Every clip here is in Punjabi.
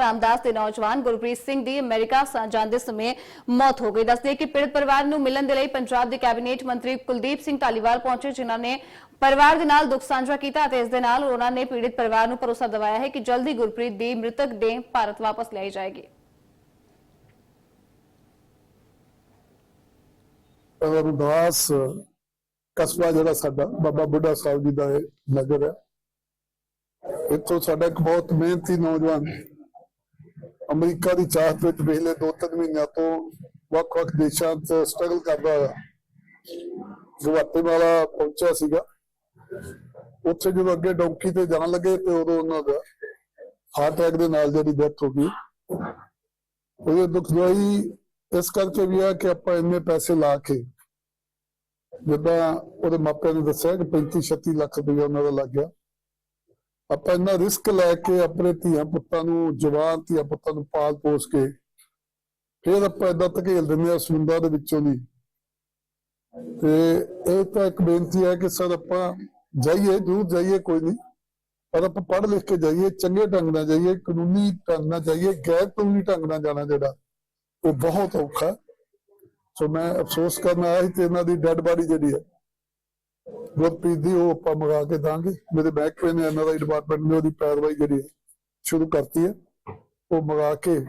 ਰਾਮਦਾਸ ਦੇ ਨੌਜਵਾਨ ਗੁਰਪ੍ਰੀਤ ਸਿੰਘ ਦੀ ਅਮਰੀਕਾ ਜਾਂਦੇ ਸਮੇਂ ਮੌਤ ਹੋ ਗਈ। ਦੱਸਦੇ ਕਿ ਪੀੜਤ ਪਰਿਵਾਰ ਨੂੰ ਮਿਲਣ ਦੇ ਲਈ ਪੰਜਾਬ ਦੇ ਕੈਬਨਿਟ ਮੰਤਰੀ ਕੁਲਦੀਪ ਸਿੰਘ ਧਾਲੀਵਾਲ ਪਹੁੰਚੇ, ਜਿਨ੍ਹਾਂ ਨੇ ਪਰਿਵਾਰ ਦੇ ਨਾਲ ਦੁੱਖ ਸਾਂਝਾ ਕੀਤਾ ਅਤੇ ਇਸ ਦੇ ਨਾਲ ਉਹਨਾਂ ਨੇ ਪੀੜਤ ਪਰਿਵਾਰ ਨੂੰ ਭਰੋਸਾ ਦਿਵਾਇਆ ਹੈ ਕਿ ਜਲਦੀ ਗੁਰਪ੍ਰੀਤ ਦੀ ਮ੍ਰਿਤਕ ਦੇਹ ਭਾਰਤ ਵਾਪਸ ਲਿਆਈ ਜਾਏਗੀ। ਰਮਦਾਸ ਕਸਬਾ ਜਿਹੜਾ ਸਾਡਾ, ਬਾਬਾ ਬੁੱਢਾ ਸਾਹਿਬ ਜੀ ਦਾ ਨਗਰ ਹੈ। ਇੱਥੋਂ ਸਾਡਾ ਇੱਕ ਬਹੁਤ ਮਿਹਨਤੀ ਨੌਜਵਾਨ ਅਮਰੀਕਾ ਦੀ ਚਾਹਤ ਵਿੱਚ ਪਿਛਲੇ ਦੋ ਤਿੰਨ ਮਹੀਨਿਆਂ ਤੋਂ ਵੱਖ-ਵੱਖ ਦੇਸ਼ਾਂ 'ਚ ਸਟਰਗਲ ਕਰਦਾ ਹੋਇਆ। ਗੁਵਾਟੇਮਾਲਾ ਪਹੁੰਚਿਆ ਸੀਗਾ। ਉੱਥੇ ਜਦੋਂ ਅੱਗੇ ਡੌਂਕੀ ਤੇ ਜਾਣ ਲੱਗੇ ਤੇ ਉਦੋਂ ਉਹਨਾਂ ਦਾ ਹਾਰਟ ਅਟੈਕ ਦੇ ਨਾਲ ਜਿਹੜੀ ਡੈਥ ਹੋ ਗਈ। ਉਹਦੇ ਦੁੱਖ ਦਵਾਈ ਇਸ ਕਰਕੇ ਵੀ ਆ ਕਿ ਆਪਾਂ ਇੰਨੇ ਪੈਸੇ ਲਾ ਕੇ ਜਿੱਦਾਂ ਉਹਦੇ ਮਾਪਿਆਂ ਨੇ ਦੱਸਿਆ ਕਿ 35 36 ਲੱਖ ਰੁਪਏ ਉਹਨਾਂ ਦਾ ਲੱਗ ਗਿਆ। ਆਪਾਂ ਇੰਨਾ ਰਿਸਕ ਲੈ ਕੇ ਆਪਣੇ ਧੀਆਂ ਪੁੱਤਾਂ ਨੂੰ, ਜਵਾਨ ਧੀਆਂ ਪੁੱਤਾਂ ਨੂੰ ਪਾਲ ਪੋਸ ਕੇ ਫਿਰ ਆਪਾਂ ਏਦਾਂ ਧਕੇਲ ਦਿੰਦੇ ਆ ਸਮੁੰਦਰ ਦੇ ਵਿੱਚੋਂ ਦੀ ਤੇ ਇਹ ਤਾਂ ਇੱਕ ਬੇਨਤੀ ਹੈ ਕਿ ਸਰ ਆਪਾਂ ਜਾਈਏ ਦੂਰ ਜਾਈਏ ਕੋਈ ਨਹੀਂ, ਪਰ ਆਪਾਂ ਪੜ੍ਹ ਲਿਖ ਕੇ ਜਾਈਏ, ਚੰਗੇ ਢੰਗ ਨਾਲ ਜਾਈਏ, ਕਾਨੂੰਨੀ ਢੰਗ ਨਾਲ ਜਾਈਏ ਗੈਰ ਕਾਨੂੰਨੀ ਢੰਗ ਨਾਲ ਜਾਣਾ ਜਿਹੜਾ, ਉਹ ਬਹੁਤ ਔਖਾ। ਸੋ ਮੈਂ ਅਫਸੋਸ ਕਰਨ ਆਇਆ ਸੀ ਤੇ ਇਹਨਾਂ ਦੀ ਡੈੱਡ ਬਾਡੀ ਜਿਹੜੀ ਹੈ ਗੁਰਪ੍ਰੀਤ ਦੀ ਉਹ ਆਪਾਂ ਮੰਗਾ ਕੇ ਦਾਂਗੇ। ਮੇਰੇ ਮਹਿਕਮੇ ਨੇ ਇਹਨਾਂ ਦਾ ਡਿਪਾਰਟਮੈਂਟ ਨੇ ਉਹਦੀ ਪੈਰਵਾਈ ਜਿਹੜੀ ਸ਼ੁਰੂ ਕਰਤੀ ਹੈ। ਉਹ ਮੰਗਾ ਕੇ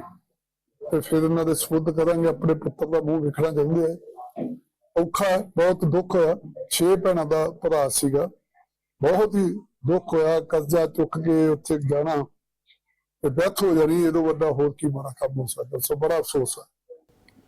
ਤੇ ਫਿਰ ਇਹਨਾਂ ਦੇ ਸਪੁੱਧ ਕਰਾਂਗੇ, ਆਪਣੇ ਪੁੱਤਰ ਦਾ ਮੂੰਹ ਵੇਖਣਾ ਚਾਹੁੰਦੇ ਆ। ਔਖਾ ਬਹੁਤ ਦੁੱਖ ਹੋਇਆ। ਛੇ ਭੈਣਾਂ ਦਾ ਭਰਾ ਸੀਗਾ। ਬਹੁਤ ਹੀ ਦੁੱਖ ਹੋਇਆ, ਕਰਜ਼ਾ ਚੁੱਕ ਕੇ ਉੱਥੇ ਜਾਣਾ ਤੇ ਡੈਥ ਹੋ ਜਾਣੀ, ਇਹਦੋਂ ਵੱਡਾ ਹੋਰ ਕੀ ਮਾੜਾ ਕੰਮ ਹੋ ਸਕਦਾ? ਸੋ ਬੜਾ ਅਫਸੋਸ ਹੈ।